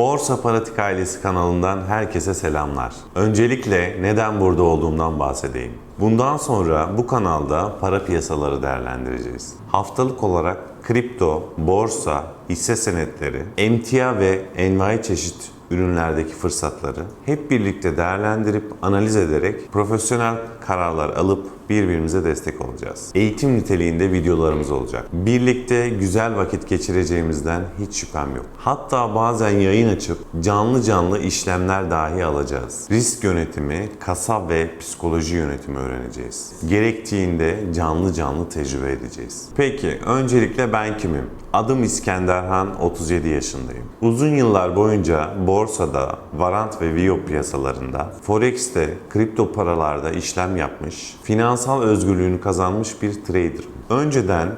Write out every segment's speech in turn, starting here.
Borsa Paratik Ailesi kanalından herkese selamlar. Öncelikle neden burada olduğumdan bahsedeyim. Bundan sonra bu kanalda para piyasaları değerlendireceğiz. Haftalık olarak kripto, borsa, hisse senetleri, emtia ve envai çeşit ürünlerdeki fırsatları hep birlikte değerlendirip analiz ederek profesyonel kararlar alıp birbirimize destek olacağız. Eğitim niteliğinde videolarımız olacak. Birlikte güzel vakit geçireceğimizden hiç şüphem yok. Hatta bazen yayın açıp canlı canlı işlemler dahi alacağız. Risk yönetimi, kasa ve psikoloji yönetimi öğreneceğiz. Gerektiğinde canlı canlı tecrübe edeceğiz. Peki öncelikle ben kimim? Adım İskenderhan, 37 yaşındayım. Uzun yıllar boyunca borsada, varant ve viyop piyasalarında, forex'te, kripto paralarda işlem yapmış, finansal özgürlüğünü kazanmış bir traderım. Önceden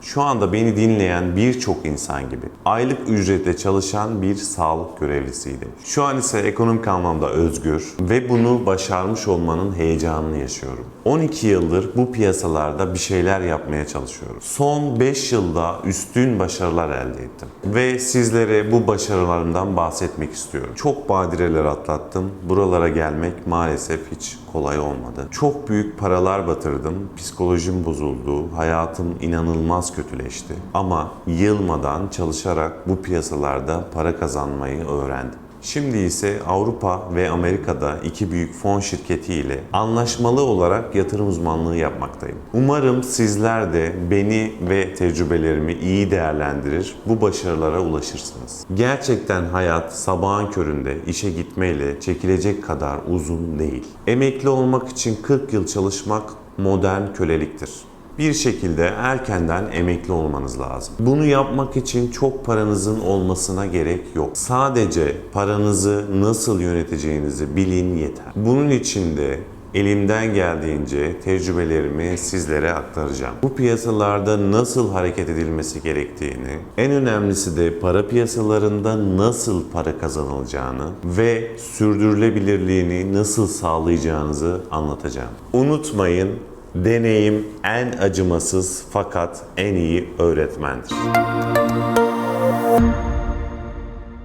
şu anda beni dinleyen birçok insan gibi aylık ücretle çalışan bir sağlık görevlisiydim. Şu an ise ekonomik anlamda özgür ve bunu başarmış olmanın heyecanını yaşıyorum. 12 yıldır bu piyasalarda bir şeyler yapmaya çalışıyorum. Son 5 yılda üstün başarılar elde ettim. Ve sizlere bu başarılarımdan bahsetmek istiyorum. Çok badireler atlattım. Buralara gelmek maalesef hiç kolay olmadı. Çok büyük paralar batırdım. Psikolojim bozuldu. Hayatım inanılmaz kötüleşti. Ama yılmadan çalışarak bu piyasalarda para kazanmayı öğrendim. Şimdi ise Avrupa ve Amerika'da iki büyük fon şirketi ile anlaşmalı olarak yatırım uzmanlığı yapmaktayım. Umarım sizler de beni ve tecrübelerimi iyi değerlendirir, bu başarılara ulaşırsınız. Gerçekten hayat sabahın köründe işe gitmeyle çekilecek kadar uzun değil. Emekli olmak için 40 yıl çalışmak modern köleliktir bir şekilde erkenden emekli olmanız lazım. Bunu yapmak için çok paranızın olmasına gerek yok. Sadece paranızı nasıl yöneteceğinizi bilin yeter. Bunun için de elimden geldiğince tecrübelerimi sizlere aktaracağım. Bu piyasalarda nasıl hareket edilmesi gerektiğini, en önemlisi de para piyasalarında nasıl para kazanılacağını ve sürdürülebilirliğini nasıl sağlayacağınızı anlatacağım. Unutmayın Deneyim en acımasız fakat en iyi öğretmendir.